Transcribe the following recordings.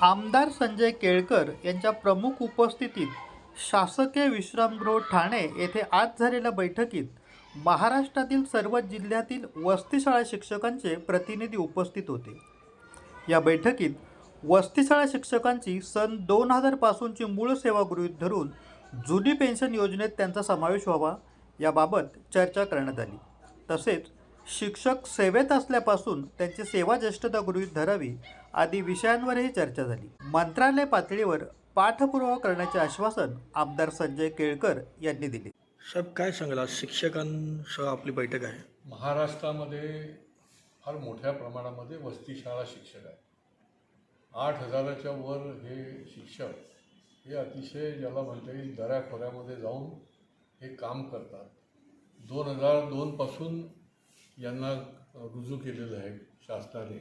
आमदार संजय केळकर यांच्या प्रमुख उपस्थितीत शासकीय विश्रामगृह ठाणे येथे आज झालेल्या बैठकीत महाराष्ट्रातील सर्व जिल्ह्यातील वस्तीशाळा शिक्षकांचे प्रतिनिधी उपस्थित होते. या बैठकीत वस्तीशाळा शिक्षकांची सन दोन हजारपासूनची मूळ सेवा गृहीत धरून जुनी पेन्शन योजनेत त्यांचा समावेश व्हावा याबाबत चर्चा करण्यात आली. तसेच शिक्षक सेवेत असल्यापासून त्यांची सेवा ज्येष्ठता गृहीत धरावी आदी विषयांवरही चर्चा झाली. मंत्रालय पातळीवर पाठपुरावा करण्याचे आश्वासन आमदार संजय केळकर यांनी दिले. साहेब काय सांगाल? आज शिक्षकांसह आपली बैठक आहे. महाराष्ट्रामध्ये फार मोठ्या प्रमाणामध्ये वस्तीशाळा शिक्षक आहेत. आठ हजाराच्या वर हे शिक्षक हे अतिशय ज्याला म्हणता येईल दऱ्याखोऱ्यामध्ये जाऊन हे काम करतात. दोन हजार दोनपासून यांना रुजू केलेलं आहे शासनाने.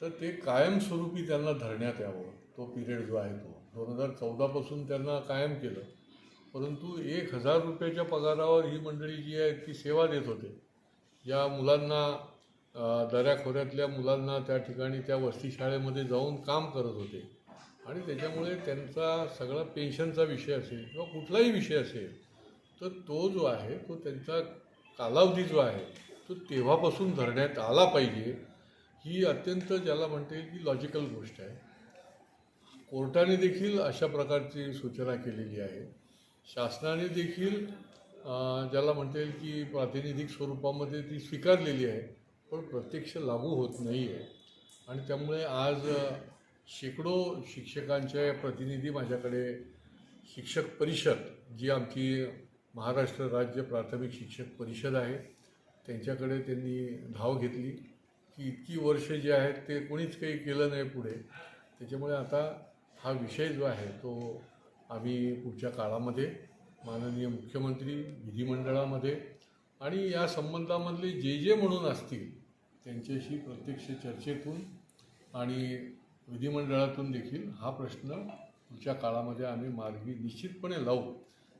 तर ते कायमस्वरूपी त्यांना धरण्यात यावं. तो पिरियड जो आहे तो. दोन हजार चौदापासून त्यांना कायम केलं. परंतु एक हजार रुपयाच्या पगारावर ही मंडळी जी आहे ती सेवा देत होते. या मुलांना दऱ्याखोऱ्यातल्या मुलांना त्या ठिकाणी त्या वस्ती शाळेमध्ये जाऊन काम करत होते. आणि त्याच्यामुळे त्यांचा सगळा पेन्शनचा विषय असेल किंवा कुठलाही विषय असेल तर तो जो आहे तो त्यांचा कालावधी जो आहे तो तेव्हापासून धरण्यात आला पाहिजे ही अत्यंत ज्याला म्हणता येईल की लॉजिकल गोष्ट आहे. कोर्टाने देखील अशा प्रकारची सूचना केलेली आहे. शासनाने देखील ज्याला म्हणता येईल की प्रातिनिधिक स्वरूपामध्ये ती स्वीकारलेली आहे पण प्रत्यक्ष लागू होत नाही आहे आणि त्यामुळे आज शेकडो शिक्षकांचे प्रतिनिधी माझ्याकडे शिक्षक परिषद जी आमची महाराष्ट्र राज्य प्राथमिक शिक्षक परिषद आहे त्यांच्याकडे त्यांनी धाव घेतली की इतकी वर्ष जी आहेत ते कोणीच काही केलं नाही पुढे. त्याच्यामुळे आता हा विषय जो आहे तो आम्ही पुढच्या काळामध्ये माननीय मुख्यमंत्री विधिमंडळामध्ये आणि या संबंधामधले जे जे म्हणून असतील त्यांच्याशी प्रत्यक्ष चर्चेतून आणि विधिमंडळातून देखील हा प्रश्न पुढच्या काळामध्ये आम्ही मार्गी निश्चितपणे लावू.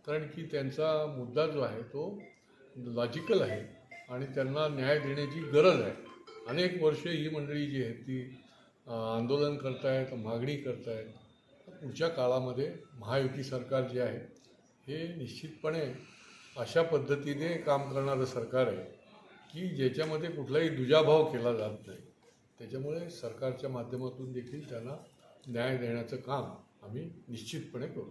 कारण की त्यांचा मुद्दा जो आहे तो लॉजिकल आहे. आणि त्यांना न्याय देण्याची गरज आहे. अनेक वर्षे ही मंडळी जी आहेत ती आंदोलन करतायत मागणी करतायत. पुढच्या काळामध्ये महायुती सरकार जे आहे हे निश्चितपणे अशा पद्धतीने काम करणारं सरकार आहे की ज्याच्यामध्ये कुठलाही दुजाभाव केला जात नाही. त्याच्यामुळे सरकारच्या माध्यमातून देखील त्यांना न्याय देण्याचं काम आम्ही निश्चितपणे करू.